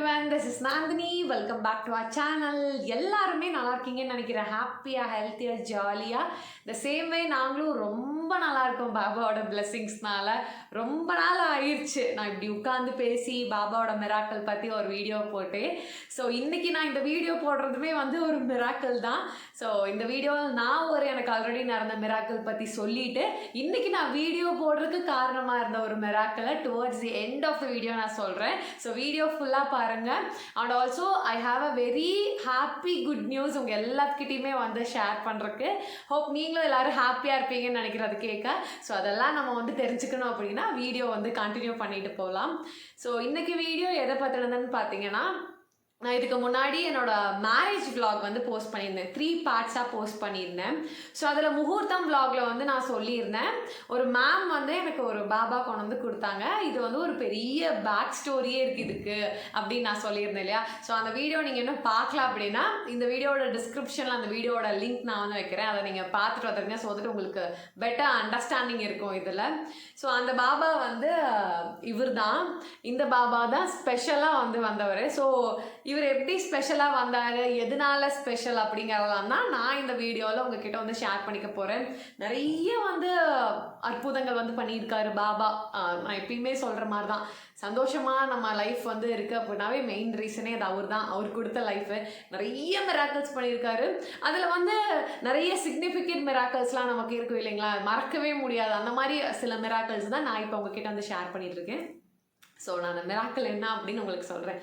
Everyone this is Nandini welcome back to our channel எல்லாருமே நல்லா இருக்கீங்கன்னு நினைக்கிறேன். ஹாப்பியாக ஹெல்த்தியாக ஜாலியாக த சேம் வே நாங்களும் ரொம்ப நல்லா இருக்கும் பாபாவோட பிளெஸ்ஸிங்ஸ்னால ரொம்ப நாள் ஆயிடுச்சு நான் இப்படி உட்காந்து பேசி பாபாவோட மிராக்கள் பற்றி ஒரு வீடியோ போட்டேன் ஸோ இன்றைக்கி நான் இந்த வீடியோ போடுறதுமே வந்து ஒரு மிராக்கள் தான். ஸோ இந்த வீடியோவில் நான் ஒரு எனக்கு ஆல்ரெடி நடந்த மிராக்கள் பற்றி சொல்லிட்டு இன்றைக்கி நான் வீடியோ போடுறதுக்கு காரணமாக இருந்த ஒரு மிராக்களை towards the end of the video நான் சொல்கிறேன் ஸோ வீடியோ ஃபுல்லாக பாருங்கள் and also I have a very happy good news உங்கள் எல்லாத்துக்கிட்டையுமே வந்து ஷேர் பண்ணுறக்கு ஹோப் நீங்களும் எல்லாரும் ஹாப்பியாக இருப்பீங்கன்னு நினைக்கிறதுக்கு கேட்க. ஸோ அதெல்லாம் நம்ம வந்து தெரிஞ்சுக்கணும் அப்படின்னா வீடியோ வந்து கண்டினியூ பண்ணிட்டு போகலாம். ஸோ இன்றைக்கி வீடியோ எதை பற்றினதுன்னு பார்த்தீங்கன்னா நான் இதுக்கு முன்னாடி என்னோட மேரேஜ் விலாக் வந்து போஸ்ட் பண்ணியிருந்தேன். த்ரீ பார்ட்ஸாக போஸ்ட் பண்ணியிருந்தேன். ஸோ அதில் முகூர்த்தம் விலாகில் வந்து நான் சொல்லியிருந்தேன். ஒரு மேம் வந்து எனக்கு ஒரு பாபா கொண்டு வந்து கொடுத்தாங்க. இது வந்து ஒரு பெரிய பேக் ஸ்டோரியே இருக்குது இதுக்கு அப்படின்னு நான் சொல்லியிருந்தேன் இல்லையா? ஸோ அந்த வீடியோ நீங்கள் இன்னும் பார்க்கலாம் அப்படின்னா இந்த வீடியோட டிஸ்கிரிப்ஷனில் அந்த வீடியோட லிங்க் நான் வந்து வைக்கிறேன். அதை நீங்கள் பார்த்துட்டு வந்துருங்க. ஸோ வந்துட்டு உங்களுக்கு பெட்டர் அண்டர்ஸ்டாண்டிங் இருக்கும் இதில். ஸோ அந்த பாபா வந்து இவர் தான் இந்த பாபா தான் ஸ்பெஷலாக வந்து வந்தவர். ஸோ இவர் எப்படி ஸ்பெஷலாக வந்தார்? எதனால ஸ்பெஷல் அப்படிங்கிறதெல்லாம் தான் நான் இந்த வீடியோவில் உங்ககிட்ட வந்து ஷேர் பண்ணிக்க போகிறேன் நிறைய வந்து அற்புதங்கள் வந்து பண்ணியிருக்காரு பாபா. நான் எப்பயுமே சொல்கிற மாதிரி தான் சந்தோஷமாக நம்ம லைஃப் வந்து இருக்குது அப்படின்னாவே மெயின் ரீசனே அது அவர் தான் அவர் கொடுத்த லைஃபு நிறைய மிராக்கல்ஸ் பண்ணியிருக்காரு. அதில் வந்து நிறைய சிக்னிஃபிகண்ட் மிராக்கிள்ஸ்லாம் நமக்கு இருக்கும் இல்லைங்களா? மறக்கவே முடியாது. அந்த மாதிரி சில மிராக்கிள்ஸ் தான் நான் இப்போ உங்ககிட்ட வந்து ஷேர் பண்ணிகிட்ருக்கேன் ஸோ நான் மிராக்கல் என்ன அப்படின்னு உங்களுக்கு சொல்கிறேன்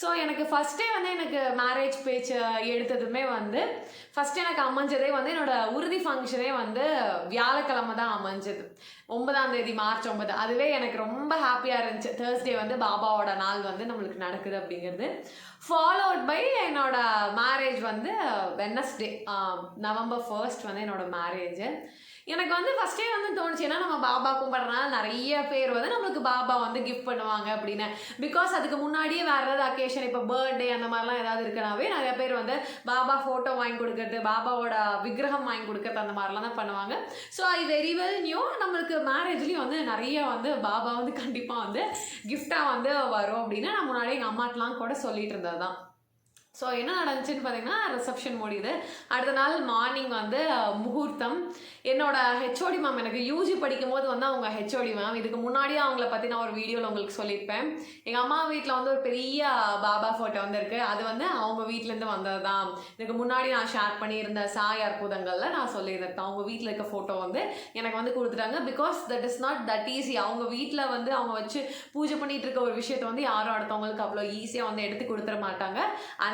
ஸோ எனக்கு ஃபஸ்ட்டே வந்து எனக்கு மேரேஜ் பேச்சு எடுத்ததுமே வந்து ஃபஸ்ட் எனக்கு அமைஞ்சதே வந்து என்னோட உறுதி ஃபங்க்ஷனே வந்து வியாழக்கிழமை தான் அமைஞ்சது. ஒன்பதாம் தேதி மார்ச் ஒன்பது. அதுவே எனக்கு ரொம்ப ஹாப்பியாக இருந்துச்சு. தேர்ஸ்டே வந்து பாபாவோட நாள் வந்து நம்மளுக்கு நடக்குது அப்படிங்கிறது. ஃபாலோட் பை என்னோட மேரேஜ் வந்து வெனஸ்டே நவம்பர் ஃபர்ஸ்ட் வந்து என்னோட மேரேஜ் எனக்கு வந்து ஃபஸ்ட்டே வந்து தோணுச்சு. ஏன்னா நம்ம பாபா கும்பிட்றதுனால நிறைய பேர் வந்து நம்மளுக்கு பாபா வந்து கிஃப்ட் பண்ணுவாங்க அப்படின்னு. பிகாஸ் அதுக்கு முன்னாடியே வேறு ஏதாவது அக்கேஷன் இப்போ பர்த்டே அந்த மாதிரிலாம் ஏதாவது இருக்கனாவே நிறைய பேர் வந்து பாபா ஃபோட்டோ வாங்கி கொடுக்கறது பாபாவோட விக்கிரகம் வாங்கி கொடுக்கறது அந்த மாதிரிலாம் தான் பண்ணுவாங்க. So I very well knew நம்மளுக்கு மேரேஜ்லேயும் வந்து நிறைய வந்து பாபா வந்து கண்டிப்பாக வந்து கிஃப்டாக வந்து வரும் அப்படின்னு நான் முன்னாடி எங்கள் அம்மாட்டெலாம் கூட சொல்லிட்டு இருந்தது தான் ஸோ என்ன நடந்துச்சுன்னு பார்த்தீங்கன்னா ரிசப்ஷன் முடியுது. அடுத்த நாள் மார்னிங் வந்து முகூர்த்தம். என்னோட ஹெச்ஓடி மேம் எனக்கு யூஜி படிக்கும்போது வந்து அவங்க ஹெச்ஓடி மேம் இதுக்கு முன்னாடியே அவங்கள பற்றி நான் ஒரு வீடியோவில் உங்களுக்கு சொல்லியிருப்பேன். எங்கள் அம்மா வீட்டில் வந்து ஒரு பெரிய பாபா ஃபோட்டோ வந்து இருக்குது அது வந்து அவங்க வீட்டிலேருந்து வந்தது தான் இதுக்கு முன்னாடி நான் ஷேர் பண்ணியிருந்த சாய் அற்புதங்களில் நான் சொல்லியிருந்தேன் அவங்க வீட்டில் இருக்க ஃபோட்டோ வந்து எனக்கு வந்து கொடுத்துட்டாங்க. Because that is not that easy அவங்க வீட்டில் வந்து அவங்க வச்சு பூஜை பண்ணிகிட்டு இருக்க ஒரு விஷயத்தை வந்து யாரும் அடுத்தவங்களுக்கு அவ்வளோ ஈஸியாக வந்து எடுத்து கொடுத்துட மாட்டாங்க.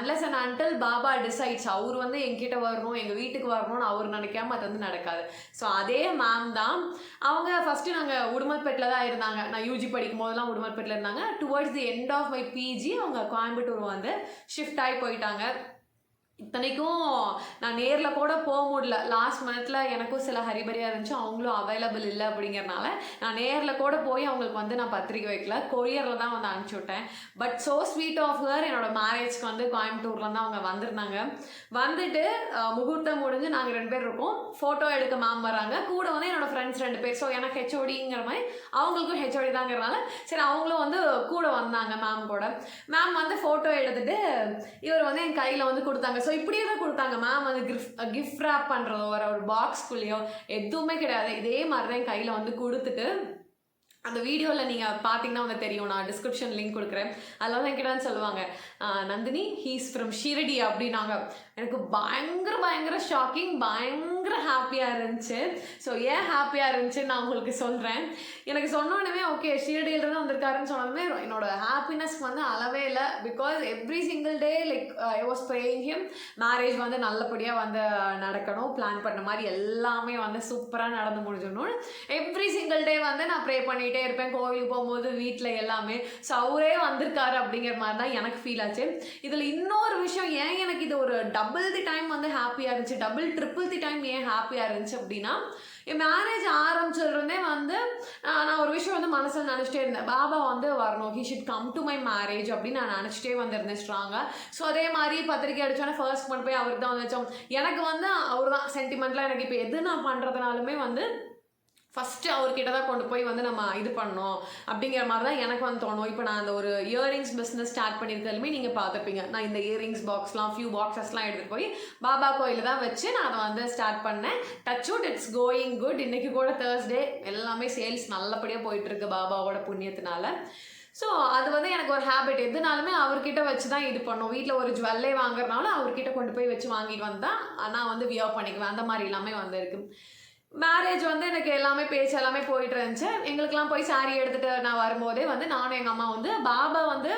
Unless and until Baba decides அவர் வந்து எங்கிட்ட வரணும் எங்கள் வீட்டுக்கு வரணும்னு அவர் நினைக்காம அது வந்து நடக்காது. ஸோ அதே மேம் தான். அவங்க ஃபஸ்ட்டு நாங்கள் உடுமல்பேட்டில் தான் இருந்தாங்க. நான் யூஜி படிக்கும் போதெல்லாம் உடுமல்பேட்டில் இருந்தாங்க. Towards the end of my PG அவங்க கோயம்புத்தூர் வந்து ஷிஃப்ட் ஆகி போயிட்டாங்க. இத்தனைக்கும் நான் நேரில் கூட போக முடியல. லாஸ்ட் மினிட்ல எனக்கும் சில ஹரிபரியாக இருந்துச்சு. அவங்களும் அவைலபிள் இல்லை அப்படிங்கறனால நான் நேரில் கூட போய் அவங்களுக்கு வந்து நான் பத்திரிக்கை வைக்கல. கொரியரில் தான் வந்து அனுப்பிச்சி விட்டேன். But so sweet of her என்னோட மேரேஜ்க்கு வந்து கோயம்புத்தூரில் தான் அவங்க வந்திருந்தாங்க. வந்துட்டு முகூர்த்தம் முடிஞ்சு நாங்கள் ரெண்டு பேர் இருக்கோம். ஃபோட்டோ எடுக்க மேம் வராங்க. கூட வந்து என்னோட ஃப்ரெண்ட்ஸ் ரெண்டு பேர். ஸோ எனக்கு ஹெச்ஓடிங்கிற மாதிரி அவங்களுக்கும் ஹெச்ஓடி தாங்கிறனால சரி அவங்களும் வந்து கூட வந்தாங்க மேம் கூட. மேம் வந்து ஃபோட்டோ எடுத்துட்டு இவர் வந்து என் கையில் வந்து கொடுத்தாங்க. ஸோ இப்படியே தான் கொடுத்தாங்க மேம் அது கிஃப்ட் கிஃப்ட் ரேப் பண்ணுறதோ ஒரு ஒரு பாக்ஸ்குள்ளேயோ எதுவுமே கிடையாது. இதே மாதிரி தான் என் கையில் வந்து கொடுத்துட்டு அந்த வீடியோவில் நீங்கள் பார்த்தீங்கன்னா வந்து தெரியும். நான் டிஸ்கிரிப்ஷன் லிங்க் கொடுக்குறேன். அதில் வந்து என்கிட்ட சொல்லுவாங்க. நந்தினி ஹீஸ் ஃப்ரம் ஷிரடி அப்படின்னாங்க. எனக்கு பயங்கர பயங்கர ஷாக்கிங் பயங்கர ஹாப்பியாக இருந்துச்சு. ஸோ ஏன் ஹாப்பியாக இருந்துச்சுன்னு நான் உங்களுக்கு சொல்கிறேன் எனக்கு சொன்னோடனே ஓகே ஷீரடியிலிருந்து வந்திருக்காருன்னு சொன்னதுமே என்னோட ஹாப்பினஸ் வந்து அளவே இல்லை. Because every single day like I was praying him marriage வந்து நல்லபடியாக வந்து uh, நடக்கணும். பிளான் பண்ண மாதிரி எல்லாமே வந்து சூப்பராக நடந்து முடிஞ்சிடணும். எவ்ரி சிங்கிள் டே வந்து நான் ப்ரே பண்ணிகிட்டே இருப்பேன். கோவிலுக்கு போகும்போது வீட்டில் எல்லாமே. ஸோ அவரே வந்திருக்காரு அப்படிங்கிற மாதிரி தான் எனக்கு ஃபீல் ஆச்சு. இதில் இன்னொரு விஷயம் ஏன் எனக்கு இது ஒரு டபுள் தி டைம் வந்து ஹாப்பியாக இருந்துச்சு? டபுள் ட்ரிபிள் தி டைம் ஏன் ஹாப்பியாக இருந்துச்சு அப்படின்னா என் மேரேஜ் ஆரம்பிச்சிருந்தே வந்து நான் ஒரு விஷயம் வந்து மனசில் நினச்சிட்டே இருந்தேன். பாபா வந்து வரணும். He should come to my marriage அப்படின்னு நான் நினச்சிட்டே வந்திருந்தேன் ஸ்ட்ராங்காக ஸோ அதே மாதிரி பத்திரிக்கை அடித்தோன்னே ஃபர்ஸ்ட் கொண்டு போய் அவருக்கு தான் வந்து வச்சோம். எனக்கு வந்து அவர் தான் சென்டிமெண்ட்லாம் எனக்கு இப்போ எது நான் பண்ணுறதுனாலுமே வந்து ஃபஸ்ட்டு அவர்கிட்ட தான் கொண்டு போய் வந்து நம்ம இது பண்ணோம் அப்படிங்கிற மாதிரி தான் எனக்கு வந்து தோணும். இப்போ நான் அந்த ஒரு இயரிங்ஸ் பிஸ்னஸ் ஸ்டார்ட் பண்ணியிருந்தாலுமே நீங்கள் பார்த்துப்பீங்க நான் இந்த இயரிங்ஸ் பாக்ஸ்லாம் ஃபியூ பாக்ஸஸ்லாம் எடுத்துகிட்டு போய் பாபா கோயிலில் தான் வச்சு நான் அதை வந்து ஸ்டார்ட் பண்ணேன். Touch wood it's going good இன்றைக்கி கூட தேர்ஸ்டே எல்லாமே சேல்ஸ் நல்லபடியாக போயிட்டுருக்கு பாபாவோட புண்ணியத்தினால. ஸோ அது வந்து எனக்கு ஒரு ஹேபிட் எதுனாலுமே அவர்கிட்ட வச்சு தான் இது பண்ணும். வீட்டில் ஒரு ஜுவல்லே வாங்குறதுனால அவர்கிட்ட கொண்டு போய் வச்சு வாங்கிட்டு வந்தால் நான் வந்து வியர் பண்ணிக்குவேன் அந்த மாதிரி எல்லாமே வந்து மேரேஜ் வந்து எனக்கு எல்லாமே பேச்சு எல்லாமே போயிட்டு இருந்துச்சு. எங்களுக்கெல்லாம் போய் சாரி எடுத்துட்டு நான் வரும்போதே வந்து நானும் எங்கள் அம்மா வந்து பாபா வந்து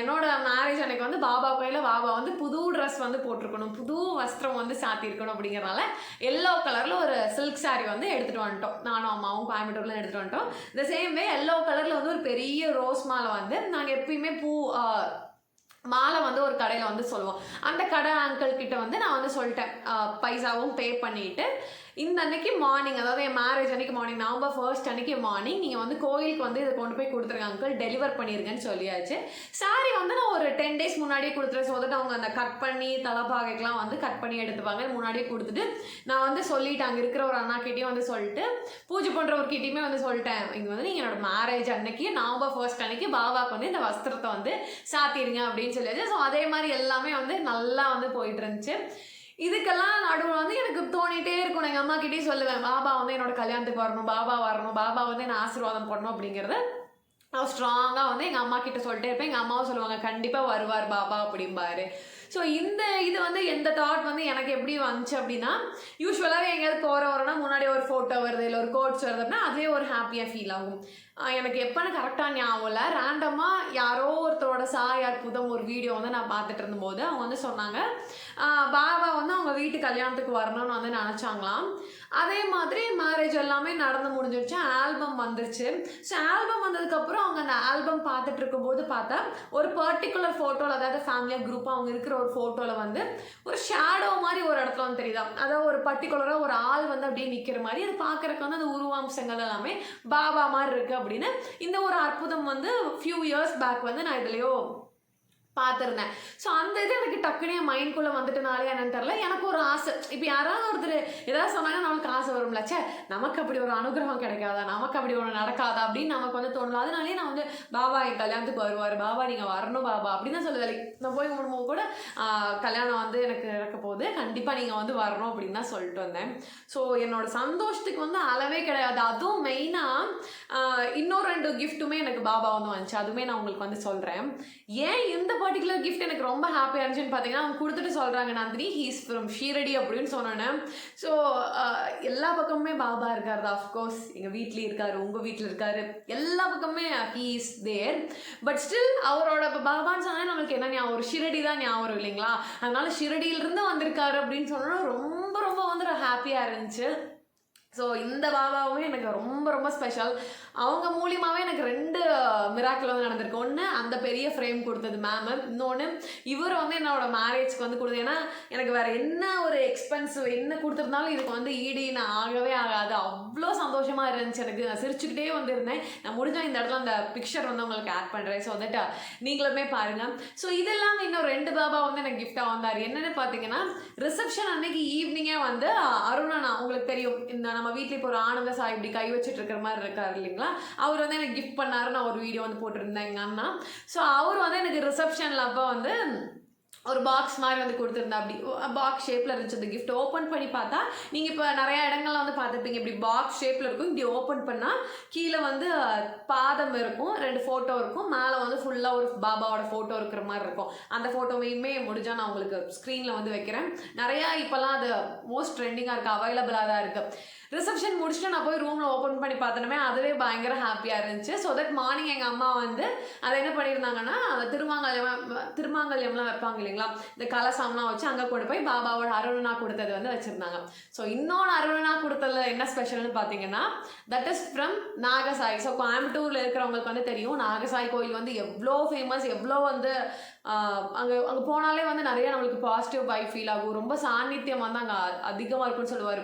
என்னோட மேரேஜ் அன்னைக்கு வந்து பாபா கோயிலில் பாபா வந்து புது ட்ரெஸ் வந்து போட்டிருக்கணும் புது வஸ்திரம் வந்து சாத்தியிருக்கணும் அப்படிங்கிறனால எல்லோ கலரில் ஒரு சில்க் சாரி வந்து எடுத்துகிட்டு வந்துட்டோம். நானும் அம்மாவும் கோயம்புத்தூரில் எடுத்துகிட்டு வந்துட்டோம். இந்த சேம் வே எல்லோ கலரில் வந்து ஒரு பெரிய ரோஸ் மாலை வந்து நாங்கள் எப்பயுமே பூ மாலை வந்து ஒரு கடையில் வந்து சொல்லுவோம். அந்த கடை அங்கிள் கிட்ட வந்து நான் வந்து சொல்லிட்டேன். பைசாவும் பே பண்ணிட்டு இந்த அன்னைக்கு மார்னிங் அதாவது என் மேரேஜ் அன்னைக்கு மார்னிங் நவம்பர் ஃபர்ஸ்ட் அன்னைக்கு மார்னிங் நீங்கள் வந்து கோயிலுக்கு வந்து இதை கொண்டு போய் கொடுத்துருங்க அங்கிள் டெலிவர் பண்ணிருங்கன்னு சொல்லியாச்சு. சாரி வந்து நான் ஒரு டென் டேஸ் முன்னாடியே கொடுத்துறேன் ஸோ தட் அவங்க அந்த கட் பண்ணி தலைப்பாகைக்கெலாம் வந்து கட் பண்ணி எடுத்துப்பாங்க. முன்னாடியே கொடுத்துட்டு நான் வந்து சொல்லிட்டு அங்கே இருக்கிற ஒரு அண்ணாக்கிட்டையும் வந்து சொல்லிட்டு பூஜை பண்ணுறவர்கிட்டையுமே வந்து சொல்லிட்டேன். இங்கே வந்து நீங்கள் என்னோட மேரேஜ் அன்னைக்கு நவம்பர் ஃபர்ஸ்ட் அன்னைக்கு பாபாவுக்கு வந்து இந்த வஸ்திரத்தை வந்து சாத்திடுங்க அப்படின்னு சொல்லியாச்சு. ஸோ அதே மாதிரி எல்லாமே வந்து நல்லா வந்து போயிட்டு இருந்துச்சு. இதுக்கெல்லாம் நடுவில் வந்து எனக்கு தோணி எங்கள் அம்மா கிட்டேயும் சொல்லுவேன் பாபா வந்து என்னோட கல்யாணத்துக்கு வரணும் பாபா வரணும் பாபா வந்து என்ன ஆசீர்வாதம் பண்ணணும் அப்படிங்கிறத நான் ஸ்ட்ராங்காக வந்து எங்கள் அம்மா கிட்ட சொல்லிட்டே இருப்பேன். எங்கள் அம்மாவும் சொல்லுவாங்க கண்டிப்பாக வருவார் பாபா அப்படிம்பாரு. ஸோ இந்த இது வந்து எந்த தாட் வந்து எனக்கு எப்படி வந்துச்சு அப்படின்னா யூஸ்வலாகவே எங்கேயாவது போகிற வரோன்னா முன்னாடி ஒரு ஃபோட்டோ வருது இல்லை ஒரு கோட்ஸ் வருது அப்படின்னா அதுவே ஒரு ஹாப்பியாக ஃபீல் ஆகும். எனக்கு எப்போன்னு கரெக்டாக ஞாபகம் இல்லை. ரேண்டமாக யாரோ ஒருத்தரோட சாயார் புதம் ஒரு வீடியோ வந்து நான் பார்த்துட்டு இருந்தபோது அவங்க வந்து சொன்னாங்க பாபா வந்து அவங்க வீட்டு கல்யாணத்துக்கு வரணும்னு வந்து நினச்சாங்களாம். அதே மாதிரி மேரேஜ் எல்லாமே நடந்து முடிஞ்சிருச்சு. ஆல்பம் வந்துருச்சு. ஸோ ஆல்பம் வந்ததுக்கப்புறம் அவங்க அந்த ஆல்பம் பார்த்துட்டு இருக்கும்போது பார்த்தா ஒரு பர்டிகுலர் ஃபோட்டோவில் அதாவது ஃபேமிலியாக குரூப்பாக அவங்க இருக்கிற ஒரு ஃபோட்டோவில் வந்து ஒரு ஷேடோ மாதிரி ஒரு இடத்துல வந்து தெரியுதா? அதாவது ஒரு பர்டிகுலராக ஒரு ஆள் வந்து அப்படியே நிற்கிற மாதிரி அது பார்க்குறக்கு வந்து அந்த உருவாம்சங்கள் எல்லாமே பாபா மாதிரி இருக்குது அப்படின்னு. இந்த ஒரு அற்புதம் வந்து ஃபியூ இயர்ஸ் பேக் வந்து நான் இதுலேயோ பார்த்துருந்தேன் ஸோ அந்த இது எனக்கு டக்குனே என் மைண்ட்குள்ளே வந்துட்டுனாலே என்னன்னு தெரில எனக்கு ஒரு ஆசை. இப்போ யாராவது ஒருத்தர் ஏதாவது சொன்னாங்க நம்மளுக்கு ஆசை வரும்ல சே நமக்கு அப்படி ஒரு அனுகிரகம் கிடைக்காதா? நமக்கு அப்படி ஒன்று நடக்காதா? அப்படின்னு நமக்கு வந்து தோணல அதனாலே நான் வந்து பாபா என் கல்யாணத்துக்கு வருவார். பாபா நீங்கள் வரணும் பாபா. அப்படின்னு தான் சொல்லுவேன். நான் போய் குடும்பம் கூட கல்யாணம் வந்து எனக்கு நடக்க போகுது. கண்டிப்பாக நீங்கள் வந்து வரணும் அப்படின்னு தான் சொல்லிட்டு வந்தேன். ஸோ என்னோட சந்தோஷத்துக்கு வந்து அளவே கிடையாது. அதுவும் மெயினாக இன்னொரு ரெண்டு கிஃப்ட்டுமே எனக்கு பாபா வந்து வந்துச்சு அதுவுமே நான் உங்களுக்கு வந்து சொல்கிறேன் ஏன் இந்த பர்டிகுலர் கிஃப்ட் எனக்கு ரொம்ப ஹாப்பியாக இருந்துச்சுன்னு பார்த்தீங்கன்னா அவங்க கொடுத்துட்டு சொல்கிறாங்க நந்தினி ஹீஸ் ஃப்ரம் ஷீரடி அப்படின்னு சொன்னோன்னே. ஸோ எல்லா பக்கமுமே பாபா இருக்கார் அஃப்கோர்ஸ் எங்கள் வீட்லேயும் இருக்காரு உங்கள் வீட்டில் இருக்காரு. எல்லா பக்கமுமே ஹீஸ் தேர் பட் ஸ்டில் அவரோட இப்போ பாபான்னு சொன்னால் நம்மளுக்கு என்ன ஞாபகம் ஒரு ஷிரடி தான் ஞாபகம் இல்லைங்களா? அதனால ஷிரடியிலிருந்து வந்திருக்காரு அப்படின்னு சொன்னோன்னா ரொம்ப ரொம்ப வந்து ஹாப்பியாக இருந்துச்சு. ஸோ இந்த பாபாவும் எனக்கு ரொம்ப ரொம்ப ஸ்பெஷல் அவங்க மூலியமாகவே எனக்கு ரெண்டு மிராக்கில் வந்து நடந்திருக்கு. ஒன்று அந்த பெரிய ஃப்ரேம் கொடுத்தது மேம் இன்னொன்று இவர் வந்து என்னோட மேரேஜ்க்கு வந்து கொடுத்தது. ஏன்னா எனக்கு வேறு என்ன ஒரு எக்ஸ்பென்சிவ் என்ன கொடுத்துருந்தாலும் இதுக்கு வந்து ஈடு நான் ஆகவே ஆகாது. அவ்வளோ சந்தோஷமாக இருந்துச்சு எனக்கு. நான் சிரிச்சுக்கிட்டே வந்து இருந்தேன். நான் முடிஞ்சால் இந்த இடத்துல அந்த பிக்சர் வந்து உங்களுக்கு ஆட் பண்ணுறேன் ஸோ வந்துட்டு நீங்களுமே பாருங்கள் ஸோ இதெல்லாம் இன்னும் ரெண்டு பாபா வந்து எனக்கு கிஃப்டாக வந்தார். என்னன்னு பார்த்தீங்கன்னா ரிசப்ஷன் அன்னைக்கு ஈவினிங்கே வந்து அருணா உங்களுக்கு தெரியும். இந்த நம்ம வீட்டில் இப்போ ஒரு ஆனந்த சாய் இப்படி கை வச்சுட்டு இருக்கிற மாதிரி இருக்கார் இல்லைங்களா? அவர் வந்து எனக்கு கிஃப்ட் பண்ணாரு நான் ஒரு வீடியோ வந்து போட்டிருந்தேன் எங்கள் அண்ணா. ஸோ அவர் வந்து எனக்கு ரிசப்ஷனில் அப்போ வந்து ஒரு பாக்ஸ் மாதிரி வந்து கொடுத்துருந்தா அப்படி பாக்ஸ் ஷேப்பில் இருந்துச்சு அந்த கிஃப்ட் ஓப்பன் பண்ணி பார்த்தா நீங்கள் இப்போ நிறையா இடங்கள்லாம் வந்து பார்த்துருப்பீங்க. இப்படி பாக்ஸ் ஷேப்பில் இருக்கும். இப்படி ஓப்பன் பண்ணால் கீழே வந்து பாதம் இருக்கும் ரெண்டு ஃபோட்டோ இருக்கும். மேலே வந்து ஃபுல்லாக ஒரு பாபாவோட ஃபோட்டோ இருக்கிற மாதிரி இருக்கும். அந்த ஃபோட்டோவையுமே முடிஞ்சால் நான் உங்களுக்கு ஸ்க்ரீனில் வந்து வைக்கிறேன். நிறையா இப்போல்லாம் அது மோஸ்ட் ட்ரெண்டிங்காக இருக்குது அவைலபிளாக தான் இருக்குது ரிசப்ஷன் முடிச்சுட்டு நான் போய் ரூமில் ஓப்பன் பண்ணி பார்த்தனமே அதுவே பயங்கர ஹாப்பியாக இருந்துச்சு. ஸோ தட் மார்னிங் எங்கள் அம்மா வந்து அதை என்ன பண்ணியிருந்தாங்கன்னா அந்த திருமாங்கல்யம் திருமாங்கல்யம்லாம் வைப்பாங்க இல்லைங்களா? இந்த கலசம்லாம் வச்சு அங்கே கொண்டு போய் பாபாவோட அருணனா கொடுத்தது வந்து வச்சுருந்தாங்க. ஸோ இன்னொன்று அருணனா கொடுத்ததுல என்ன ஸ்பெஷல்னு பார்த்தீங்கன்னா that is from Nagasai so கோயம்புத்தூரில் இருக்கிறவங்களுக்கு வந்து தெரியும் நாகசாய் கோயில் வந்து எவ்வளோ ஃபேமஸ் எவ்வளோ வந்து அங்கே அங்கே போனாலே வந்து நிறைய நம்மளுக்கு பாசிட்டிவ் பை ஃபீல் ஆகும். ரொம்ப சாநித்தியம் வந்து அங்கே அதிகமாக இருக்கும்னு சொல்லுவார்.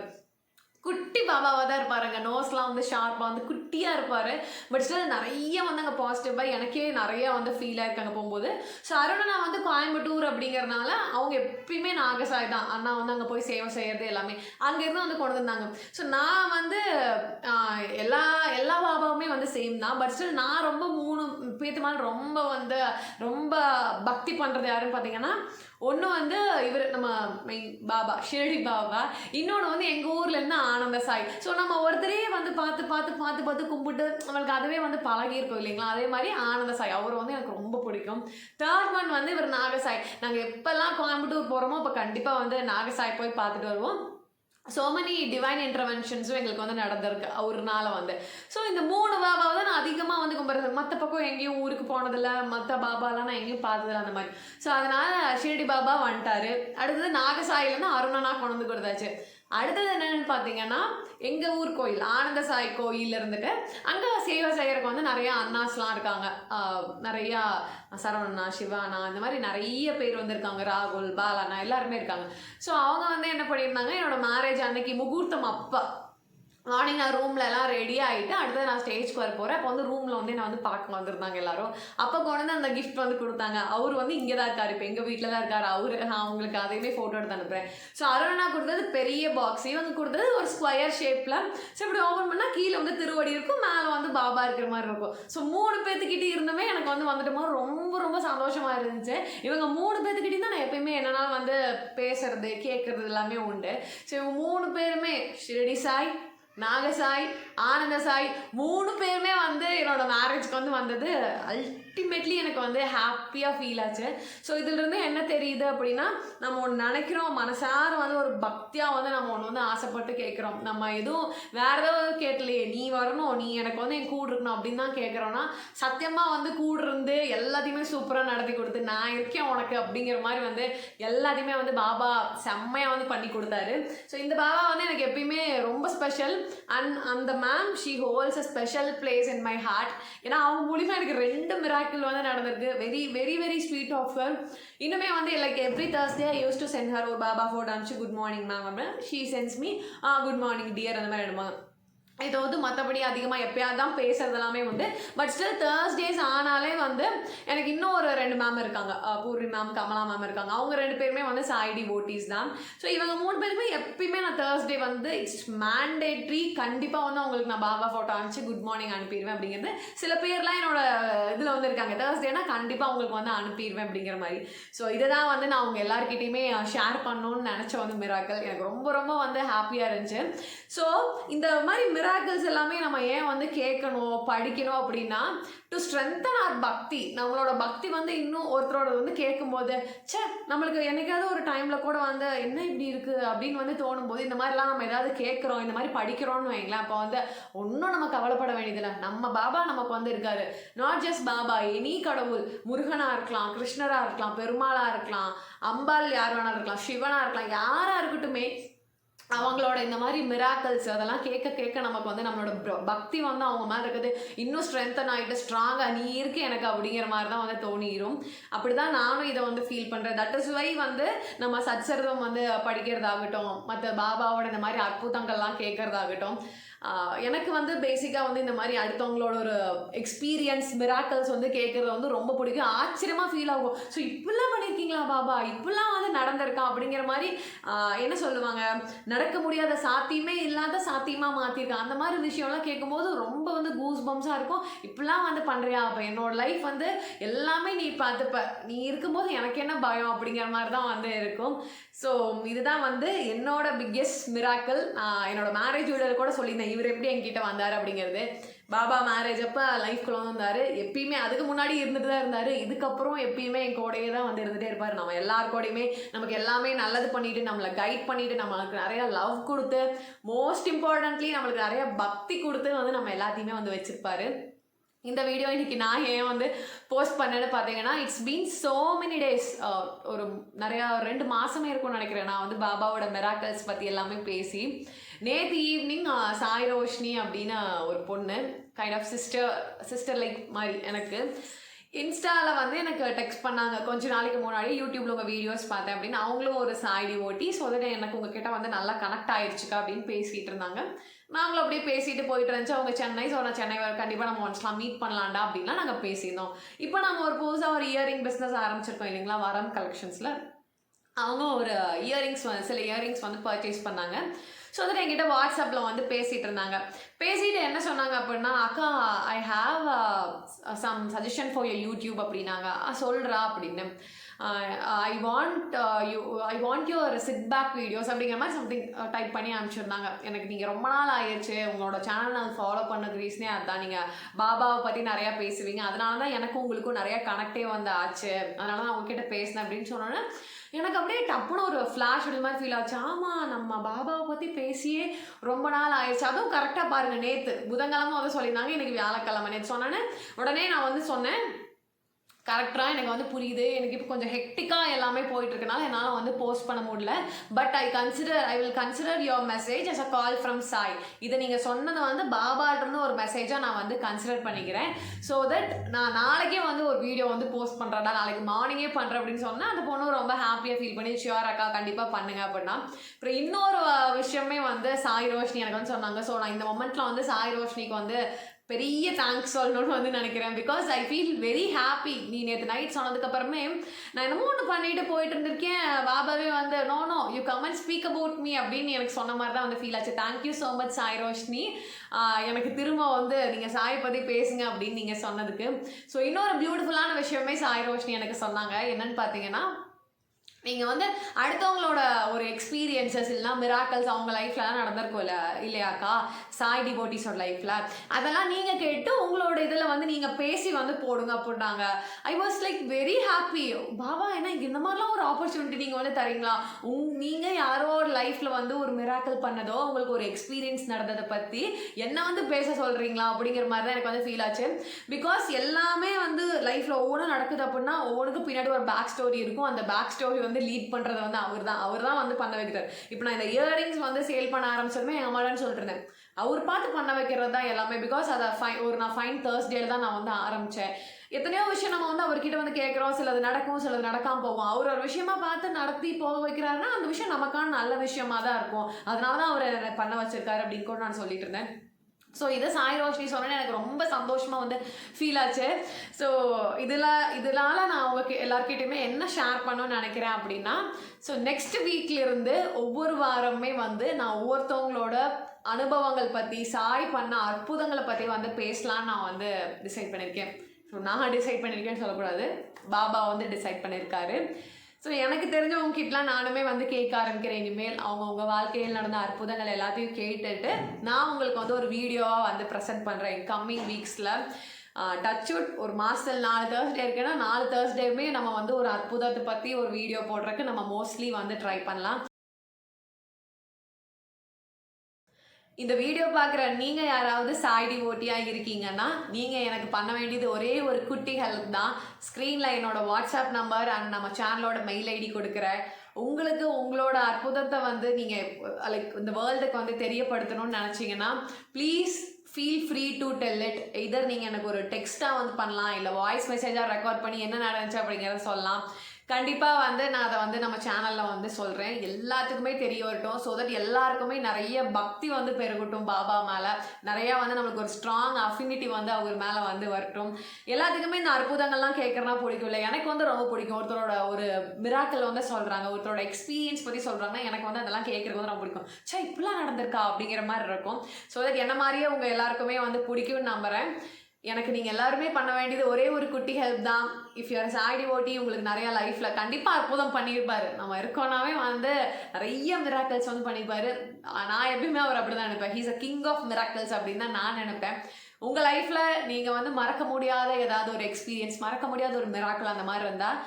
குட்டி பாபாவாக தான் இருப்பாருங்க. நோஸ்லாம் வந்து ஷார்ப்பாக வந்து குட்டியாக இருப்பார். பட் ஸ்டில் நிறைய வந்து அங்கே பாசிட்டிவாக எனக்கே நிறைய வந்து ஃபீலாக இருக்காங்க அங்கே போகும்போது. ஸோ அருணனா வந்து கோயம்புத்தூர் அப்படிங்கிறனால அவங்க எப்பயுமே நாகசாய் தான். அண்ணா வந்து அங்கே போய் சேவை செய்கிறது எல்லாமே. அங்கேருந்து வந்து கொண்டு வந்தாங்க. ஸோ நான் வந்து எல்லா எல்லா பாபாவுமே வந்து சேம் தான். பட் ஸ்டில் நான் ரொம்ப மூணு பேத்து மேலே ரொம்ப வந்து ரொம்ப பக்தி பண்ணுறது யாருன்னு பார்த்தீங்கன்னா ஒன்று வந்து இவர் நம்ம பாபா ஷிரடி பாபா. இன்னொன்று வந்து எங்கள் ஊர்லேருந்து ஆனந்த சாய். ஸோ நம்ம ஒருத்தரே வந்து பார்த்து பார்த்து பார்த்து பார்த்து கும்பிட்டு நம்மளுக்கு அதுவே வந்து பழகியிருக்கும் இல்லைங்களா? அதே மாதிரி ஆனந்த சாய். அவர் வந்து எனக்கு ரொம்ப பிடிக்கும். தேர்ட் ஒன் வந்து இவர் நாகசாய். நாங்கள் எப்போல்லாம் கோயம்புத்தூர் போகிறோமோ அப்போ கண்டிப்பாக வந்து நாகசாய் போய் பார்த்துட்டு வருவோம். ஸோ மெனி டிவைன் இன்டர்வென்ஷன்ஸும் எங்களுக்கு வந்து நடந்திருக்கு. ஒரு நாள் வந்து. ஸோ இந்த மூணு பாபாவை தான் நான் அதிகமாக வந்து கும்பிட்றது. மற்ற பக்கம் எங்கேயும் ஊருக்கு போனதில்ல. மற்ற பாபாலாம் நான் எங்கேயும் பார்த்ததில்ல அந்த மாதிரி. ஸோ அதனால் ஷிரடி பாபா வந்துட்டாரு. அடுத்தது நாகசாயிலேருந்து அருணனா கொண்டு வந்து கொடுத்தாச்சு. அடுத்தது என்னன்னு பார்த்தீங்கன்னா எங்கள் ஊர் கோயில் ஆனந்த சாய் கோயில் இருந்துட்டு அங்கே சேவை செய்கிறக்கு வந்து நிறையா அண்ணாஸ்லாம் இருக்காங்க. நிறையா சரவணா சிவானா இந்த மாதிரி நிறைய பேர் வந்திருக்காங்க ராகுல் பாலானா எல்லாருமே இருக்காங்க. ஸோ அவங்க வந்து என்ன பண்ணியிருந்தாங்க என்னோட மேரேஜ் அன்னைக்கு முகூர்த்தம் அப்பா மார்னிங் நான் ரூம்லலாம் எல்லாம் ரெடி ஆகிட்டு அடுத்தது நான் ஸ்டேஜ்க்கு வர போகிறேன் அப்போ வந்து ரூமில் வந்து என்ன வந்து பார்க்க வந்திருந்தாங்க எல்லாரும். அப்போ கொண்டு அந்த கிஃப்ட் வந்து கொடுத்தாங்க. அவர் வந்து இங்கே தான் இருக்கார். இப்போ எங்கள் வீட்டில் தான் இருக்கார். அவர் நான் உங்களுக்கு அதையுமே ஃபோட்டோ எடுத்து அனுப்புகிறேன் ஸோ அருணா கொடுத்தது பெரிய பாக்ஸ் இவங்க கொடுத்தது ஒரு ஸ்கொயர் ஷேப்பில் ஸோ இப்படி ஓப்பன் பண்ணால் கீழே வந்து திருவடி இருக்கும். மேலே வந்து பாபா இருக்கிற மாதிரி இருக்கும். ஸோ மூணு பேர்த்துக்கிட்டே இருந்துமே எனக்கு வந்து வந்துட்டு போது ரொம்ப ரொம்ப சந்தோஷமாக இருந்துச்சு. இவங்க மூணு பேர்த்துக்கிட்டே தான் நான் எப்பயுமே என்னென்னா வந்து பேசுறது கேட்குறது எல்லாமே உண்டு. ஸோ இவங்க மூணு பேருமே ஷிரடி சாய் நாகசாய் ஆனந்த சாய் மூணு பேருமே வந்து என்னோட மேரேஜ்க்கு வந்து வந்தது அல் அல்டிமேட்லி எனக்கு வந்து ஹாப்பியாக ஃபீல் ஆச்சு. ஸோ இதிலிருந்து என்ன தெரியுது அப்படின்னா நம்ம ஒன்று நினைக்கிறோம் மனசார வந்து ஒரு பக்தியாக வந்து நம்ம ஒன்று வந்து ஆசைப்பட்டு கேட்குறோம் நம்ம எதுவும் வேற ஏதாவது கேட்கலையே நீ வரணும் நீ எனக்கு வந்து என் கூட இருக்கணும் அப்படின்னு தான் கேட்குறோன்னா சத்தியமாக வந்து கூட இருந்து எல்லாத்தையுமே சூப்பராக நடத்தி கொடுத்து நான் இருக்கேன் உனக்கு அப்படிங்கிற மாதிரி வந்து எல்லாத்தையுமே வந்து பாபா செம்மையாக வந்து பண்ணி கொடுத்தாரு. ஸோ இந்த பாபா வந்து எனக்கு எப்பயுமே ரொம்ப ஸ்பெஷல் அண்ட் அந்த ma'am she holds a special place in my heart ஏன்னா அவங்க மூலிமா எனக்கு ரெண்டு மிராக்கிள் வந்து நடந்திருக்கு. Very very very sweet of இன்னுமே வந்து like every Thursday I use to send her ஒரு பாபா ஃபோட்டோ அனுப்பிச்சு குட் மார்னிங் மேம் அப்படின்னு. She sends me a good morning dear அந்த மாதிரி எடுப்பாங்க இதை வந்து மற்றபடி அதிகமாக எப்பயாவது தான் பேசுறது எல்லாமே உண்டு பட் ஸ்டில் தேர்ஸ்டேஸ் ஆனாலே வந்து எனக்கு இன்னும் ஒரு ரெண்டு மேம் இருக்காங்க. பூர்வி மேம் கமலா மேம் இருக்காங்க. அவங்க ரெண்டு பேருமே வந்து சாய்டி ஓட்டிஸ் தான். ஸோ இவங்க மூணு பேருமே எப்பயுமே நான் தேர்ஸ்டே வந்து இட்ஸ் மேண்டேட்ரி கண்டிப்பாக வந்து அவங்களுக்கு நான் பாபா ஃபோட்டோ அனுப்பிச்சு குட் மார்னிங் அனுப்பிடுவேன் அப்படிங்கிறது. சில பேர்லாம் என்னோட இதில் வந்து இருக்காங்க. தேர்ஸ்டேனா கண்டிப்பாக அவங்களுக்கு வந்து அனுப்பிடுவேன் அப்படிங்கிற மாதிரி. ஸோ இதை தான் வந்து நான் அவங்க எல்லாருக்கிட்டையுமே ஷேர் பண்ணணும்னு நினச்ச வந்து மிராக்கள் எனக்கு ரொம்ப ரொம்ப வந்து ஹாப்பியாக இருந்துச்சு. ஸோ இந்த மாதிரி மிராக்கிள்ஸ் எல்லாமே நம்ம ஏன் வந்து கேட்கணும் படிக்கணும் அப்படின்னா டு ஸ்ட்ரென்தன் ஆர் பக்தி நம்மளோட பக்தி வந்து இன்னும் ஒருத்தரோட வந்து கேட்கும்போது ச்சே நம்மளுக்கு என்னைக்காவது ஒரு டைமில் கூட வந்து என்ன இப்படி இருக்குது அப்படின்னு வந்து தோணும்போது இந்த மாதிரிலாம் நம்ம ஏதாவது கேட்குறோம் இந்த மாதிரி படிக்கிறோம்னு வைங்களேன் அப்போ வந்து ஒன்றும் நம்ம கவலைப்பட வேண்டியதில்லை. நம்ம பாபா நமக்கு வந்து இருக்காரு. நாட் ஜஸ்ட் பாபா எனி கடவுள் முருகனாக இருக்கலாம் கிருஷ்ணராக இருக்கலாம் பெருமாளாக இருக்கலாம் அம்பாள் யார் வேணாலும் இருக்கலாம் சிவனாக இருக்கலாம் யாராக இருக்கட்டுமே அவங்களோட இந்த மாதிரி மிராக்கல்ஸ் அதெல்லாம் கேட்க கேட்க நமக்கு வந்து நம்மளோட பக்தி வந்து அவங்க மேலே இருக்குது. இன்னும் ஸ்ட்ரென்தன் ஆகிட்டு ஸ்ட்ராங்காக நீ இருக்கு எனக்கு அப்படிங்கிற மாதிரி தான் வந்து தோணிரும். அப்படி தான் நானும் இதை வந்து ஃபீல் பண்ணுறேன் தட் இஸ் வை வந்து நம்ம சச்சரிதம் வந்து படிக்கிறதாகட்டும் மற்ற பாபாவோட இந்த மாதிரி அற்புதங்கள்லாம் கேட்கறதாகட்டும் எனக்கு வந்து பேசிக்காக வந்து இந்த மாதிரி அடுத்தவங்களோட ஒரு எக்ஸ்பீரியன்ஸ் மிராக்கல்ஸ் வந்து கேட்குறது வந்து ரொம்ப பிடிக்கும். ஆச்சரியமாக ஃபீல் ஆகும். ஸோ இப்படிலாம் பண்ணியிருக்கீங்களா பாபா? இப்படிலாம் வந்து நடந்திருக்கா? அப்படிங்கிற மாதிரி என்ன சொல்லுவாங்க? நடக்க முடியாத சாத்தியமே இல்லாத சாத்தியமாக மாற்றிருக்கா அந்த மாதிரி விஷயம்லாம் கேட்கும்போது ரொம்ப வந்து கூஸ் பம்ஸாக இருக்கும். இப்படிலாம் வந்து பண்ணுறியா அப்போ என்னோட லைஃப் வந்து எல்லாமே நீ பார்த்துப்ப. நீ இருக்கும்போது எனக்கு என்ன பயம்? அப்படிங்கிற மாதிரி தான் வந்து இருக்கும். ஸோ இதுதான் வந்து என்னோட பிக்கெஸ்ட் மிராக்கல் என்னோட மேரேஜ் வீடர் கூட சொல்லியிருந்தேன். இவர் எப்படி என்கிட்ட வந்தார் அப்படிங்கிறது. பாபா மேரேஜ் அப்போ லைஃப்குள்ள வந்தார். எப்பயுமே அதுக்கு முன்னாடி இருந்துட்டு தான் இருந்தார். இதுக்கப்புறம் எப்பயுமே என் கூடயே தான் வந்து இருந்துகிட்டே இருப்பார். நம்ம எல்லார் கூடையுமே நமக்கு எல்லாமே நல்லது பண்ணிட்டு நம்மளை கைட் பண்ணிட்டு நம்மளுக்கு நிறைய லவ் கொடுத்து மோஸ்ட் இம்பார்ட்டன்ட்லி நம்மளுக்கு நிறைய பக்தி கொடுத்து வந்து நம்ம எல்லாத்தையுமே வந்து வச்சுருப்பாரு. இந்த வீடியோ இன்னைக்கு நான் ஏன் வந்து போஸ்ட் பண்ணேன்னு பார்த்தீங்கன்னா it's been so many days ஒரு நிறையா ரெண்டு மாதமே இருக்கும்னு நினைக்கிறேன். நான் வந்து பாபாவோட மெராக்கல்ஸ் பற்றி எல்லாமே பேசி நேற்று ஈவினிங் சாய் ரோஷினி அப்படின்னு ஒரு பொண்ணு kind of sister sister like மாதிரி எனக்கு. இன்ஸ்டாவில் வந்து எனக்கு டெக்ஸ்ட் பண்ணாங்க. கொஞ்ச நாளைக்கு முன்னாடி யூடியூப்ல உங்கள் வீடியோஸ் பார்த்தேன் அப்படின்னு. அவங்களும் ஒரு சாய்டி ஓட்டி ஸோ தட் எனக்கு உங்ககிட்ட வந்து நல்லா கனெக்ட் ஆயிடுச்சுக்கா அப்படின்னு பேசிகிட்டு இருந்தாங்க. நாங்களும் அப்படியே பேசிட்டு போயிட்டு இருந்துச்சு. அவங்க சென்னை ஸோ நான் சென்னை வர கண்டிப்பாக நம்ம ஒன்ஸ்லாம் மீட் பண்ணலாண்டா அப்படின்லாம் நாங்கள் பேசியிருந்தோம். இப்போ நம்ம ஒரு புதுசாக ஒரு இயரிங் பிஸ்னஸ் ஆரம்பிச்சிருக்கோம் இல்லைங்களா வரம் கலெக்ஷன்ஸில் அவங்க ஒரு uh, இயரிங்ஸ் வந்து சில இயரிங்ஸ் வந்து பர்ச்சேஸ் பண்ணாங்க. ஸோ அதில் என்கிட்ட வாட்ஸ்அப்பில் வந்து பேசிகிட்டு இருந்தாங்க பேசிட்டு என்ன சொன்னாங்க அப்படின்னா அக்கா I have some suggestion for your YouTube அப்படின்னாங்க "ஆ, அப்படின்னு I want you I want your sit back videos அப்படிங்கிற மாதிரி சம்திங் டைப் uh, பண்ணி அனுப்பிச்சிருந்தாங்க. எனக்கு நீங்கள் ரொம்ப நாள் ஆயிடுச்சு. உங்களோட சேனல் நான் ஃபாலோ பண்ணது ரீசனே அதுதான் நீங்கள் பாபாவை பற்றி நிறையா பேசுவீங்க. அதனால தான் எனக்கும் உங்களுக்கும் நிறையா கனெக்டே வந்து ஆச்சு. அதனால தான் உங்ககிட்ட பேசினேன் அப்படின்னு சொன்னோன்னே எனக்கு அப்படியே டப்புன்னு ஒரு ஃப்ளாஷ் இது மாதிரி ஃபீல் ஆச்சு. ஆமாம் நம்ம பாபாவை பற்றி பேசியே ரொம்ப நாள் ஆயிடுச்சு. அதுவும் கரெக்டாக பாருங்கள் நேற்று புதன்கிழமை வந்து சொல்லியிருந்தாங்க எனக்கு வியாழக்கிழமை நேற்று சொன்னோன்னே உடனே நான் வந்து சொன்னேன் கரெக்டாக எனக்கு வந்து புரியுது. எனக்கு இப்போ கொஞ்சம் ஹெக்டிக்காக எல்லாமே போயிட்டுருக்கனால என்னால் வந்து போஸ்ட் பண்ண முடியல. But I consider I will consider your message as a call from Sai இதை நீங்கள் சொன்னது வந்து பாபாட்டிருந்து ஒரு மெசேஜாக நான் வந்து கன்சிடர் பண்ணிக்கிறேன். ஸோ தட் நான் நாளைக்கே வந்து ஒரு வீடியோ வந்து போஸ்ட் பண்ணுறேன்டா நாளைக்கு மார்னிங்கே பண்ணுறேன் அப்படின்னு சொன்னால் அந்த பொண்ணு ரொம்ப ஹாப்பியாக ஃபீல் பண்ணி ஷியோர் அக்கா கண்டிப்பாக பண்ணுங்க அப்படின்னா. அப்புறம் இன்னொரு விஷயமே வந்து சாய் ரோஷினி எனக்கு வந்து சொன்னாங்க. ஸோ நான் இந்த மொமெண்ட்டில் வந்து சாய் ரோஷினிக்கு வந்து பெரிய தேங்க்ஸ் சொல்லணும்னு வந்து நினைக்கிறேன். Because I feel very happy நீ நேற்று நைட் சொன்னதுக்கப்புறமே நான் என்னமோ ஒன்று பண்ணிட்டு போயிட்டு இருந்திருக்கேன். பாபாவே வந்து no no you come and speak about me அப்படின்னு எனக்கு சொன்ன மாதிரி தான் வந்து ஃபீல் ஆச்சு. Thank you so much Sai Roshini எனக்கு திரும்ப வந்து நீங்கள் சாயை பற்றி பேசுங்க அப்படின்னு நீங்கள் சொன்னதுக்கு. ஸோ இன்னொரு பியூட்டிஃபுல்லான விஷயமே சாய் ரோஷினி எனக்கு சொன்னாங்க. என்னன்னு பார்த்தீங்கன்னா நீங்கள் வந்து அடுத்தவங்களோட ஒரு எக்ஸ்பீரியன்சஸ் இல்லைனா மிராக்கல்ஸ் அவங்க லைஃப்லலாம் நடந்திருக்கும்ல இல்லையாக்கா? சாய் டிபோட்டிஸோட லைஃப்பில் அதெல்லாம் நீங்கள் கேட்டு உங்களோட இதில் வந்து நீங்கள் பேசி வந்து போடுங்க அப்படின்னாங்க. I was like very happy Baba என்ன இந்த மாதிரிலாம் ஒரு ஆப்பர்ச்சுனிட்டி நீங்கள் வந்து தரீங்களா? உங் நீங்கள் யாரோ ஒரு லைஃப்பில் வந்து ஒரு மிராக்கல் பண்ணதோ உங்களுக்கு ஒரு எக்ஸ்பீரியன்ஸ் நடந்ததை பற்றி என்ன வந்து பேச சொல்கிறீங்களா அப்படிங்கிற மாதிரி தான் எனக்கு வந்து ஃபீல் ஆச்சு. பிகாஸ் எல்லாமே வந்து லைஃப்பில் ஒவ்வொன்றும் நடக்குது அப்படின்னா ஒவ்வொன்றுக்கும் பின்னாடி ஒரு பேக் ஸ்டோரி இருக்கும். அந்த பேக் ஸ்டோரி வந்து லீட் பண்ணுறத வந்து அவர் தான் அவர் தான் வந்து பண்ண வைக்கிறார். இப்போ நான் இந்த இயரிங்ஸ் வந்து சேல் பண்ண ஆரம்பிச்சதுமே எங்கள் அம்மாடான்னு சொல்லிட்டு இருந்தேன் அவர் பார்த்து பண்ண வைக்கிறது தான் எல்லாமே. பிகாஸ் அதை ஃபைன் ஒரு நான் ஃபைன் தேர்ஸ்டேல தான் நான் வந்து ஆரம்பித்தேன் எத்தனையோ விஷயம் நம்ம வந்து அவர்கிட்ட வந்து கேட்குறோம். சிலது நடக்கும் சிலது நடக்காமல் போவோம் அவர் ஒரு விஷயமா பார்த்து நடத்தி போக வைக்கிறாருன்னா அந்த விஷயம் நமக்கான நல்ல விஷயமா தான் இருக்கும். அதனால தான் அவர் பண்ண வச்சிருக்காரு அப்படின்னு கூட நான் சொல்லிட்டு இருந்தேன் ஸோ இதை சாய் ரோஷினி சொன்னேன்னு எனக்கு ரொம்ப சந்தோஷமாக வந்து ஃபீல் ஆச்சு. ஸோ இதில் இதனால நான் அவங்க எல்லாருக்கிட்டையுமே என்ன ஷேர் பண்ணணும்னு நினைக்கிறேன் அப்படின்னா ஸோ நெக்ஸ்ட் வீக்லேருந்து ஒவ்வொரு வாரமே வந்து நான் ஒவ்வொருத்தவங்களோட அனுபவங்கள் பற்றி சாய் பண்ண அற்புதங்களை பற்றி வந்து பேசலான்னு நான் வந்து டிசைட் பண்ணியிருக்கேன் ஸோ நான் டிசைட் பண்ணியிருக்கேன்னு சொல்லக்கூடாது. பாபா வந்து டிசைட் பண்ணியிருக்காரு ஸோ எனக்கு தெரிஞ்சவங்க கிட்டலாம் நானுமே வந்து கேட்க ஆரம்பிக்கிறேன். இனிமேல் அவங்கவுங்க வாழ்க்கையில் நடந்த அற்புதங்கள் எல்லாத்தையும் கேட்டுட்டு நான் உங்களுக்கு வந்து ஒரு வீடியோவாக வந்து ப்ரெசென்ட் பண்ணுறேன் கம்மிங் வீக்ஸில் டச்வுட் ஒரு மாதத்தில் நாலு தேர்ஸ்டே இருக்குன்னா நாலு தேர்ஸ்டேவுமே நம்ம வந்து ஒரு அற்புதத்தை பற்றி ஒரு வீடியோ போடுறதுக்கு நம்ம மோஸ்ட்லி வந்து ட்ரை பண்ணலாம். இந்த வீடியோ பார்க்குற நீங்கள் யாராவது சாய்டி ஓட்டியாக இருக்கீங்கன்னா நீங்கள் எனக்கு பண்ண வேண்டியது ஒரே ஒரு குட்டி ஹெல்ப் தான் ஸ்க்ரீனில் என்னோட வாட்ஸ்அப் நம்பர் அண்ட் நம்ம சேனலோட மெயில் ஐடி கொடுக்குற. உங்களுக்கு உங்களோட அற்புதத்தை வந்து நீங்கள் லைக் இந்த வேர்ல்டுக்கு வந்து தெரியப்படுத்தணும்னு நினச்சிங்கன்னா please feel free to tell it either நீங்கள் எனக்கு ஒரு டெக்ஸ்ட்டாக வந்து பண்ணலாம் இல்லை வாய்ஸ் மெசேஜாக ரெக்கார்ட் பண்ணி என்ன நடந்துச்சு அப்படிங்கிறத சொல்லலாம். கண்டிப்பாக வந்து நான் அதை வந்து நம்ம சேனலில் வந்து சொல்கிறேன் எல்லாத்துக்குமே தெரிய வரட்டும் ஸோ தட் எல்லாருக்குமே நிறைய பக்தி வந்து பெருகட்டும் பாபா மேலே. நிறையா வந்து நம்மளுக்கு ஒரு ஸ்ட்ராங் அஃபினிட்டி வந்து அவர் மேலே வந்து வரட்டும். எல்லாத்துக்குமே இந்த அற்புதங்கள்லாம் கேட்குறனா பிடிக்கும்ல எனக்கு வந்து ரொம்ப பிடிக்கும். ஒருத்தரோட ஒரு மிராக்கல் வந்து சொல்கிறாங்க ஒருத்தரோட எக்ஸ்பீரியன்ஸ் பற்றி சொல்கிறாங்கன்னா எனக்கு வந்து அதெல்லாம் கேட்குறது வந்து ரொம்ப பிடிக்கும். சே இப்படிலாம் நடந்திருக்கா அப்படிங்கிற மாதிரி இருக்கும். ஸோ தட் என்ன மாதிரியே உங்கள் எல்லாருக்குமே வந்து பிடிக்கும்னு நம்புகிறேன் எனக்கு நீங்கள் எல்லாருமே பண்ண வேண்டியது ஒரே ஒரு குட்டி ஹெல்ப் தான். இஃப் யூஆர் சாடி ஓட்டி உங்களுக்கு நிறையா லைஃப்பில் கண்டிப்பாக அற்புதம் பண்ணியிருப்பார். நம்ம இருக்கோனாவே வந்து நிறைய மிராக்கல்ஸ் வந்து பண்ணியிருப்பாரு. நான் எப்பயுமே அவர் அப்படி தான் நினைப்பேன் he's a king of miracles அப்படின்னு தான் நான் நினைப்பேன். உங்கள் லைஃப்பில் நீங்கள் வந்து மறக்க முடியாத ஏதாவது ஒரு எக்ஸ்பீரியன்ஸ் மறக்க முடியாத ஒரு மிராக்கல் அந்த மாதிரி இருந்தால்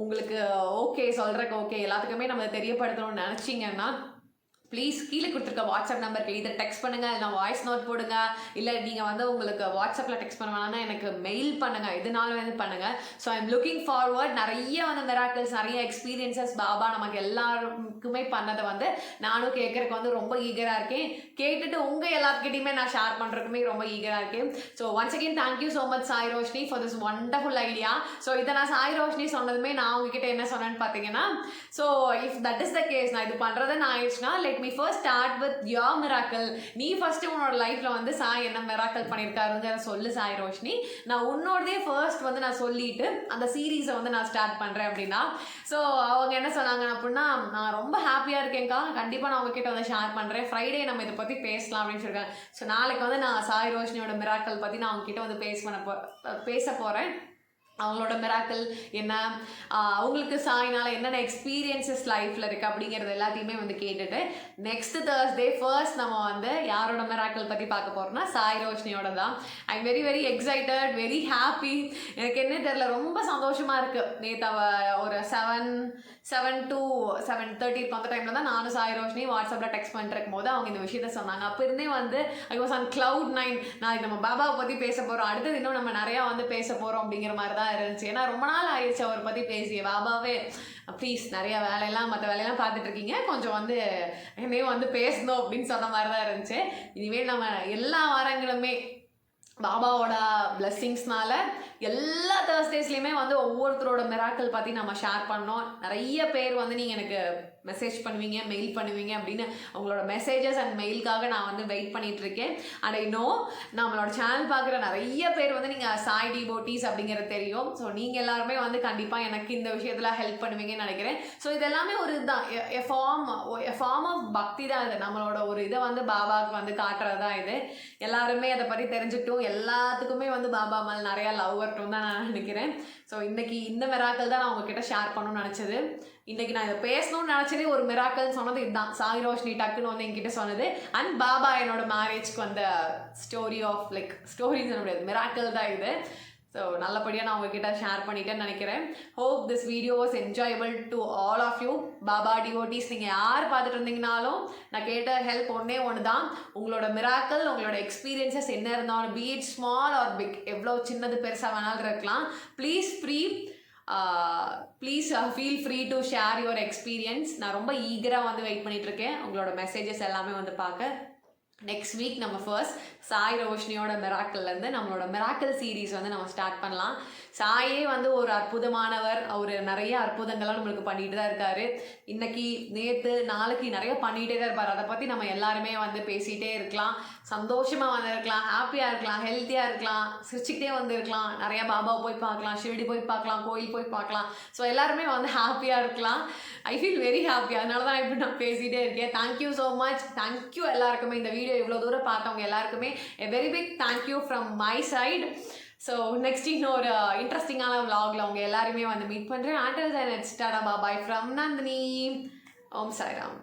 உங்களுக்கு ஓகே சொல்கிறக்கு ஓகே எல்லாத்துக்குமே நம்ம தெரியப்படுத்தணும்னு நினச்சிங்கன்னா ப்ளீஸ் கீழே கொடுத்துருக்க வாட்ஸ்அப் நம்பருக்கு இதை டெக்ஸ்ட் பண்ணுங்கள் இல்லை வாய்ஸ் நோட் போடுங்க இல்லை நீங்கள் வந்து உங்களுக்கு வாட்ஸ்அப்பில் டெக்ஸ்ட் பண்ண வேணாம்னா எனக்கு மெயில் பண்ணுங்கள் இதனால வந்து பண்ணுங்க. ஸோ ஐம் லுக்கிங் ஃபார்வர்ட் நிறைய வந்து மிராக்கிள்ஸ் நிறைய எக்ஸ்பீரியன்சஸ் பாபா நமக்கு எல்லாருக்குமே பண்ணதை வந்து நானும் கேட்குறக்கு வந்து ரொம்ப ஈகராக இருக்கேன். கேட்டுட்டு உங்கள் எல்லாத்துக்கிட்டையுமே நான் ஷேர் பண்ணுறதுக்குமே ரொம்ப ஈகராக இருக்கேன். So once again thank you so much Sai Roshini for this wonderful idea so இதை நான் சாய் ரோஷினி சொன்னதுமே நான் உங்ககிட்ட என்ன சொன்னேன்னு பார்த்தீங்கன்னா so if that is the case நான் இது பண்ணுறது நான் ஆயிடுச்சுன்னா let me first start with your miracle நீ ஃபர்ஸ்ட் உன்னோட லைஃப்ல வந்து சாய் என்ன மிராக்கல் பண்ணியிருக்காருங்கிற சொல்லு சாய் ரோஷினி. நான் உன்னோடதே ஃபர்ஸ்ட் வந்து நான் சொல்லிட்டு அந்த சீரீஸை வந்து நான் ஸ்டார்ட் பண்ணுறேன் அப்படின்னா. ஸோ அவங்க என்ன சொன்னாங்க அப்படின்னா நான் ரொம்ப ஹாப்பியாக இருக்கேன்க்கா. கண்டிப்பாக நான் உங்ககிட்ட வந்து ஷேர் பண்ணுறேன் ஃப்ரைடே நம்ம இதை பற்றி பேசலாம் அப்படின்னு சொல்லியிருக்காங்க ஸோ நாளைக்கு வந்து நான் சாய் ரோஷினியோட மிராக்கல் பற்றி நான் அவங்ககிட்ட வந்து பேச பண்ண போ பேச போகிறேன் அவங்களோட மிராக்கள் என்ன? அவங்களுக்கு சாயினால என்னென்ன எக்ஸ்பீரியன்சஸ் லைஃப்பில் இருக்குது அப்படிங்கிறது எல்லாத்தையுமே வந்து கேட்டுட்டு நெக்ஸ்ட் தேர்ஸ்டே ஃபர்ஸ்ட் நம்ம வந்து யாரோட மிராக்கள் பற்றி பார்க்க போகிறோம்னா சாய் ரோஷினியோட தான் I am very very excited very happy எனக்கு என்ன தெரில ரொம்ப சந்தோஷமாக இருக்குது நேற்று அவ ஒரு seven seven to seven thirty அந்த டைமில் தான் நானும் சாய் ரோஷினி வாட்ஸ்அப்பில் டெக்ஸ்ட் பண்ணிட்டு போது அவங்க இந்த விஷயத்த சொன்னாங்க. அப்போ இருந்தே வந்து I was on cloud nine நாளைக்கு நம்ம பாபாவை பற்றி பேச போகிறோம் அடுத்தது இன்னும் நம்ம நிறையா வந்து பேச போகிறோம் அப்படிங்கிற மாதிரி தான் இருந்துச்சு. ஏன்னா ரொம்ப நாள் ஆயிடுச்சு அவரை பற்றி பேசி. பாபாவே ப்ளீஸ் நிறைய வேலையெல்லாம் மற்ற வேலையெல்லாம் பார்த்துட்டு இருக்கீங்க கொஞ்சம் வந்து என்னையும் வந்து பேசணும் அப்படின்னு சொன்ன மாதிரி தான் இருந்துச்சு. இனிமேல் நம்ம எல்லா வாரங்களுமே பாபாவோட பிளெஸ்ஸிங்ஸ்னால எல்லா தேர்ஸ்டேஸ்லையுமே வந்து ஒவ்வொருத்தரோட மிராக்கள் பற்றி நம்ம ஷேர் பண்ணோம். நிறைய பேர் வந்து நீங்கள் எனக்கு மெசேஜ் பண்ணுவீங்க மெயில் பண்ணுவீங்க அப்படின்னு உங்களோட மெசேஜஸ் அண்ட் மெயிலுக்காக நான் வந்து வெயிட் பண்ணிகிட்ருக்கேன் அண்ட் இன்னும் நோ நம்மளோட சேனல் பார்க்குற நிறைய பேர் வந்து நீங்கள் சாய் டிபோட்டிஸ் அப்படிங்கிறது தெரியும். ஸோ நீங்கள் எல்லாருமே வந்து கண்டிப்பாக எனக்கு இந்த விஷயத்தில் ஹெல்ப் பண்ணுவீங்கன்னு நினைக்கிறேன். ஸோ இது எல்லாமே ஒரு இதுதான். A form a form of bhakti தான் இது. நம்மளோட ஒரு இதை வந்து பாபாவுக்கு வந்து காட்டுறது தான் இது. எல்லாருமே அதை பற்றி தெரிஞ்சுக்கிட்டும். எல்லாத்துக்குமே வந்து பாபா மேல் நிறையா லவ் வரட்டும் தான் நான் நினைக்கிறேன். ஸோ இன்னைக்கு இந்த மிராக்கள் தான் நான் உங்ககிட்ட ஷேர் பண்ணணும்னு நினச்சது. இன்றைக்கி நான் இதை பேசணும்னு நினச்சதே ஒரு மிராக்கல் சொன்னது இதுதான். சாய் ரோஷினி டக்குன்னு வந்து என்கிட்ட சொன்னது. அண்ட் பாபா என்னோட மேரேஜ்க்கு வந்த ஸ்டோரி ஆஃப் லைக் ஸ்டோரின்னு சொல்ல முடியாது. மிராக்கல் தான் இது. ஸோ நல்லபடியாக நான் உங்ககிட்ட ஷேர் பண்ணிட்டேன்னு நினைக்கிறேன். Hope this video was enjoyable to all of you Baba devotees நீங்கள் யார் பார்த்துட்டு இருந்தீங்கனாலும் நான் கேட்ட ஹெல்ப் ஒன்றே ஒன்று தான் உங்களோட மிராக்கல் உங்களோட எக்ஸ்பீரியன்சஸ் என்ன இருந்தாலும் பீட் ஸ்மால் ஆர் பிக் எவ்வளோ சின்னது பெருசாக வேணாலும் இருக்கலாம். Please free please feel free to share your experience நான் ரொம்ப ஈகராக வந்து வெயிட் பண்ணிட்டு இருக்கேன். உங்களோட மெசேஜஸ் எல்லாமே வந்து பார்க்க. நெக்ஸ்ட் வீக் நம்ம ஃபர்ஸ்ட் சாய் ரோஷினியோட மிராக்கல்லேருந்து நம்மளோட மிராக்கல் சீரீஸ் வந்து நம்ம ஸ்டார்ட் பண்ணலாம். சாயே வந்து ஒரு அற்புதமானவர். அவர் நிறைய அற்புதங்கள்லாம் நம்மளுக்கு பண்ணிட்டு தான் இருக்காரு. இன்னைக்கு நேற்று நாளைக்கு நிறைய பண்ணிகிட்டே தான் இருப்பார். அதை பற்றி நம்ம எல்லாருமே வந்து பேசிகிட்டே இருக்கலாம். சந்தோஷமாக வந்து இருக்கலாம் ஹாப்பியாக இருக்கலாம். ஹெல்த்தியாக இருக்கலாம். சிரிச்சுக்கிட்டே வந்து இருக்கலாம் நிறையா பாபாவை போய் பார்க்கலாம். ஷிரடி போய் பார்க்கலாம். கோயில் போய் பார்க்கலாம். ஸோ எல்லாருமே வந்து ஹாப்பியாக இருக்கலாம். ஐ ஃபீல் வெரி ஹாப்பி அதனால தான் இப்படி நான் பேசிகிட்டே இருக்கேன். தேங்க்யூ ஸோ மச் தேங்க்யூ எல்லாருக்குமே. இந்த வீடியோ இவ்வளோ தூரம் பார்த்தவங்க எல்லாருக்குமே a very big thank you from my side so next இன்னொரு இன்ட்ரெஸ்டிங்கான விலாகில் அவங்க எல்லாருமே வந்து மீட் பண்ணுறேன் and then it's tata bye bye from Nandini. Om Sairam.